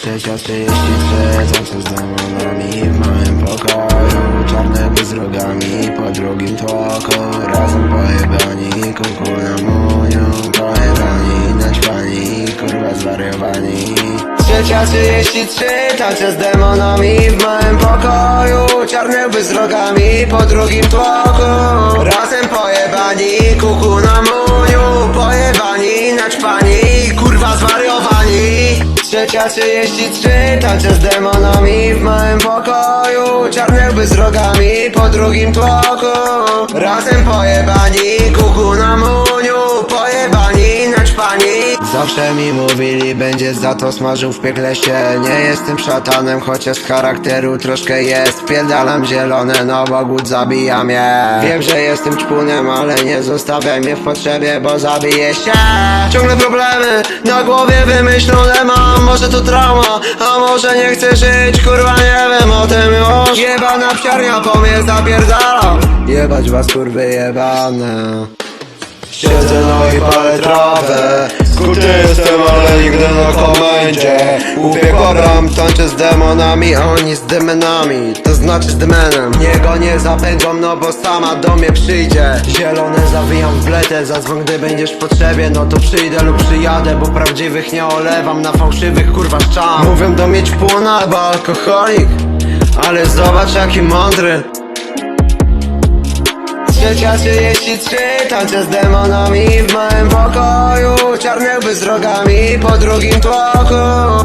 Trzecia trzydzieści trzy, tańczę z demonami w małym pokoju Czarnymi rogami po drugim tłoku Razem pojebani, kuku na muniu Pojebani, naćpani, kurwa zwariowani. Trzecia trzydzieści trzy, tańczę z demonami w małym pokoju z rogami po drugim tłoku Razem pojebani, kuku na muniu Trzecia trzydzieści trzy, tańczę z demonami w małym pokoju. Czarnych by z rogami po drugim tłoku. Razem pojebani, kuku na muniu. Pojebani, naćpani Zawsze mi mówili, będzie za to smażył w piekle się. Nie jestem szatanem, chociaż z charakteru troszkę jest. Pierdalam zielone, no bo głód zabija mnie. Wiem, że jestem ćpunem, ale nie zostawiaj mnie w potrzebie, bo zabiję się. Ciągle problemy na głowie wymyślone Może to trauma, a może nie chcę żyć Kurwa nie wiem o tym już. Jebana psiarnia po mnie zapierdala. Jebać was kurwy jebane. Siedzę no i palę trawę. Skurczy jestem, ale nigdy na komendzie Upiekoram, tańczę z demonami, oni z demonami To znaczy z demenem. Niego nie zapędzą, no bo sama do mnie przyjdzie. Zielone zawijam w bletę Zadzwoń, gdy będziesz w potrzebie. No to przyjdę lub przyjadę Bo prawdziwych nie olewam, na fałszywych kurwa szczam. Mówią do mieć płona, albo alkoholik. Ale zobacz jaki mądry. Trzecia trzydzieści trzy, tańczę z demonami w małym pokoju By z rogami po drugim tłoku.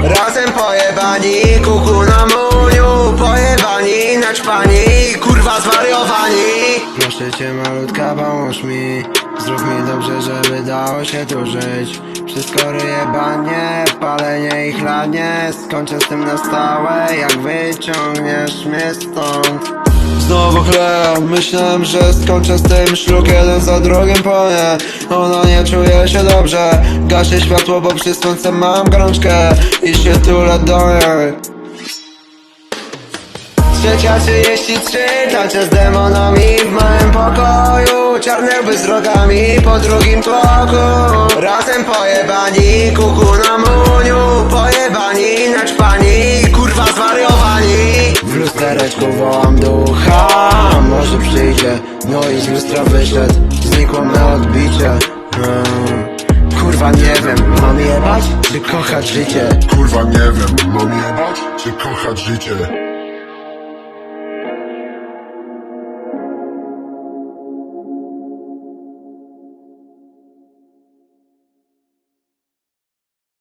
Razem pojebani, kuku na muniu Pojebani, naćpani, kurwa zwariowani. Proszę cię malutka, pomóż mi. Zrób mi dobrze, żeby dało się tu żyć. Wszystko ryjebanie, palenie i chlanie. Skończę z tym na stałe, jak wyciągniesz mnie stąd Myślałem, że skończę z tym Szluk jeden za drugim płonie Ona nie czuje się dobrze. Gaszę światło, bo przy słońce mam gorączkę I się tule do niej Trzecia trzydzieści trzy, tańczę z demonami w małym pokoju. Czarnych by z rogami po drugim tłoku. Razem pojebani, kuku na muniu i z lustra wyszedł, znikło me odbicie Hmm. Kurwa nie wiem, mam jebać czy kochać życie? Kurwa nie wiem, mam jebać czy kochać życie